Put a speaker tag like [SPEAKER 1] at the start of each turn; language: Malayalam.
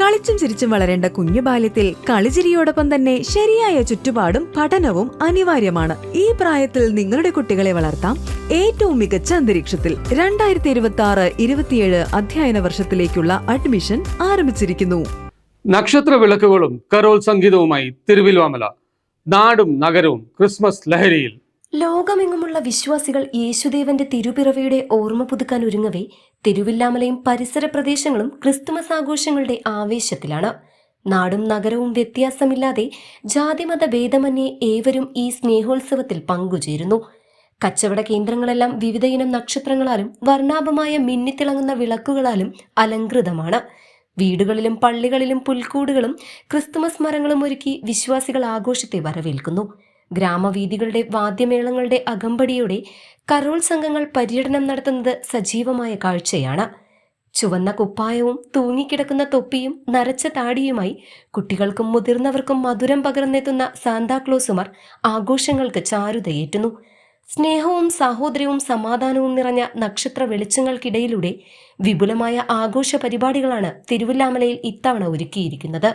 [SPEAKER 1] കളിച്ചും ചിരിച്ചും വളരേണ്ട കുഞ്ഞു ബാല്യത്തിൽ കളിചിരിയോടൊപ്പം തന്നെ ശരിയായ ചുറ്റുപാടും പഠനവും അനിവാര്യമാണ്. ഈ പ്രായത്തിൽ നിങ്ങളുടെ കുട്ടികളെ വളർത്താം. ഏറ്റവും മികച്ച അന്തരീക്ഷത്തിൽ രണ്ടായിരത്തി ഇരുപത്തി ആറ് ഇരുപത്തിയേഴ് അധ്യയന വർഷത്തിലേക്കുള്ള അഡ്മിഷൻ ആരംഭിച്ചിരിക്കുന്നു.
[SPEAKER 2] നക്ഷത്ര വിളക്കുകളും കരോൾ സംഗീതവുമായി തിരുവിൽവാമല നാടും നഗരവും ക്രിസ്മസ് ലഹരിയിൽ.
[SPEAKER 3] ലോകമെങ്ങുമുള്ള വിശ്വാസികൾ യേശുദേവന്റെ തിരുപിറവിയുടെ ഓർമ്മ പുതുക്കാൻ ഒരുങ്ങവേ തിരുവില്ലാമലയും പരിസര പ്രദേശങ്ങളും ക്രിസ്തുമസ് ആഘോഷങ്ങളുടെ ആവേശത്തിലാണ്. നാടും നഗരവും വ്യത്യാസമില്ലാതെ ജാതിമത ഭേദമന്യേ ഏവരും ഈ സ്നേഹോത്സവത്തിൽ പങ്കുചേരുന്നു. കച്ചവട കേന്ദ്രങ്ങളെല്ലാം വിവിധയിനം നക്ഷത്രങ്ങളാലും വർണാഭമായ മിന്നിത്തിളങ്ങുന്ന വിളക്കുകളാലും അലങ്കൃതമാണ് വീടുകളിലും പള്ളികളിലും പുൽക്കൂടുകളും ക്രിസ്തുമസ് മരങ്ങളും ഒരുക്കി വിശ്വാസികൾ ആഘോഷത്തെ വരവേൽക്കുന്നു. ഗ്രാമവീഥികളുടെ വാദ്യമേളങ്ങളുടെ അകമ്പടിയോടെ കരോൾ സംഘങ്ങൾ പര്യടനം നടത്തുന്നത് സജീവമായ കാഴ്ചയാണ്. ചുവന്ന കുപ്പായവും തൂങ്ങിക്കിടക്കുന്ന തൊപ്പിയും നരച്ച താടിയുമായി കുട്ടികൾക്കും മുതിർന്നവർക്കും മധുരം പകർന്നെത്തുന്ന സാന്താക്ലോസുമാർ ആഘോഷങ്ങൾക്ക് ചാരുതയേറ്റുന്നു. സ്നേഹവും സാഹോദര്യവും സമാധാനവും നിറഞ്ഞ നക്ഷത്ര വെളിച്ചങ്ങൾക്കിടയിലൂടെ വിപുലമായ ആഘോഷ പരിപാടികളാണ് തിരുവല്ലാമലയിൽ ഇത്തവണ ഒരുക്കിയിരിക്കുന്നത്.